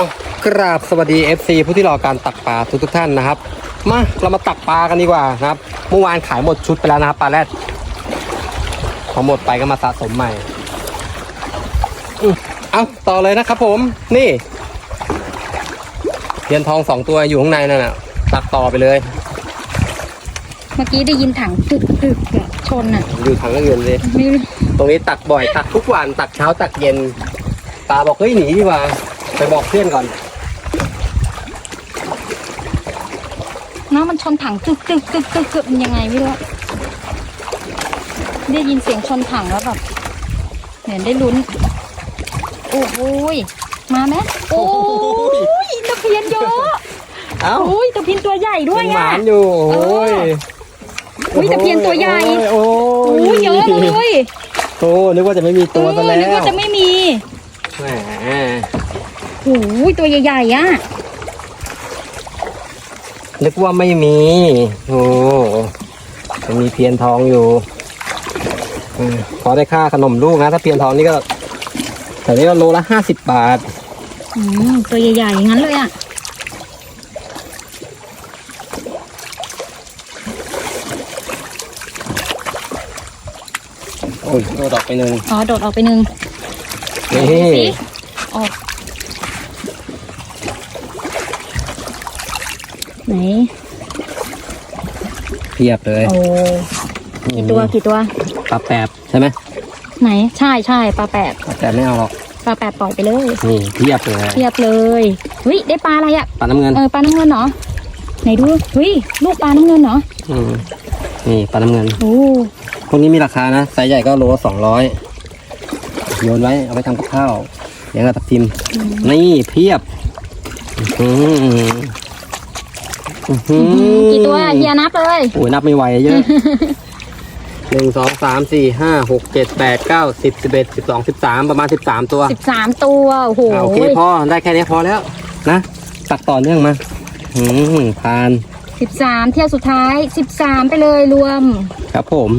เอากราบสวัสดี FC ผู้ที่รอการตักปลาทุกทุกๆท่านนะครับ มาเรามาตักปลากันดีกว่านะครับ เมื่อวานขายหมดชุดไปแล้วนะครับปลาแรดพอหมดไปก็มาสะสมใหม่อืมเอาต่อเลยนะครับผมนี่เทียนทองสองตัวอยู่ข้างในนั่นน่ะ ตักต่อไปเลย เมื่อกี้ได้ยินถังตึกตึกอะชนอะอยู่ทางอื่นเลย ไม่รู้ตรงนี้ตักบ่อยตักทุกวันตักเช้าตักเย็นตาบอกเฮ้ยหนีดีกว่า ไปบอกเพื่อนก่อน น้ำมันชนถังตึกตึกตึกตึกตึกมันยังไงไม่รู้อะได้ยินเสียงชนถังแล้วแบบเหมือนได้ลุ้น โอ้โหยมาไหมโอ้ยตะเพียนเยอะเอ้าโอ้ยตะเพียนตัวใหญ่ด้วยยังหอะ มานอยู่โอ้ยอุ๊ยตะเพียนตัวใหญ่โอ้โอ้ยยเยอะเลยโอ้นึกว่าจะไม่มีตัวซะเอแล้อนึกวว่าจะไม่มีแหม โอ้ยตัวใหญ่ๆอะ นึกว่าไม่มี โอ้จะมีเพียนทองอยู่เออพอได้ค่าขนมลูกนะ ถ้าเพียนทองนี่ก็แถวนี้ก็โลละห้าสิบบาทอืมตัวใหญ่ๆอย่างนั้นเลยอะโอ้ยโดดออกไปหนึ่งอ๋อโดดออกไปหนึ่งนี่ ดูสิออก ไหน เพียบเลยโอ้กี่ตัวกี่ตัวปลาแปบใช่ไหมไหนใช่ใช่ปลาแปดปลาแปบไม่เอาหรอกปลาแปดปล่อยไปเลยนี่เพียบเลยเทียบเลยเฮ้ยได้ปลาอะไรอะปลาน้ำเงินเออปลาน้ำเงินเหรอไหนดูเฮ้ยลูกปลาน้ำเงินเหรออืมนี่ปลาน้ำเงินโอ้พวกนี้มีราคานะไซส์ใหญ่ก็โลสองร้อยโยนไว้เอาไปทำกับข้าวเลี้ยงกับทับทิม นี่เพียบอื้อหืออื้อหือ กี่ตัวเฮียนับเลยโอ้ยนับไม่ไหวเยอะหนึ่งสองสามสี่ห้าหกเจ็ดแปดเก้าสิบสิบเอ็ดสิบสองสิบสามประมาณสิบสามตัวสิบสามตัวโอ้โหอ่าโอเคพอได้แค่นี้พอแล้วนะตักต่อเนื่องมาอืมผ่านสิบสามเที่ยวสุดท้ายสิบสามไปเลยรวม ครับผม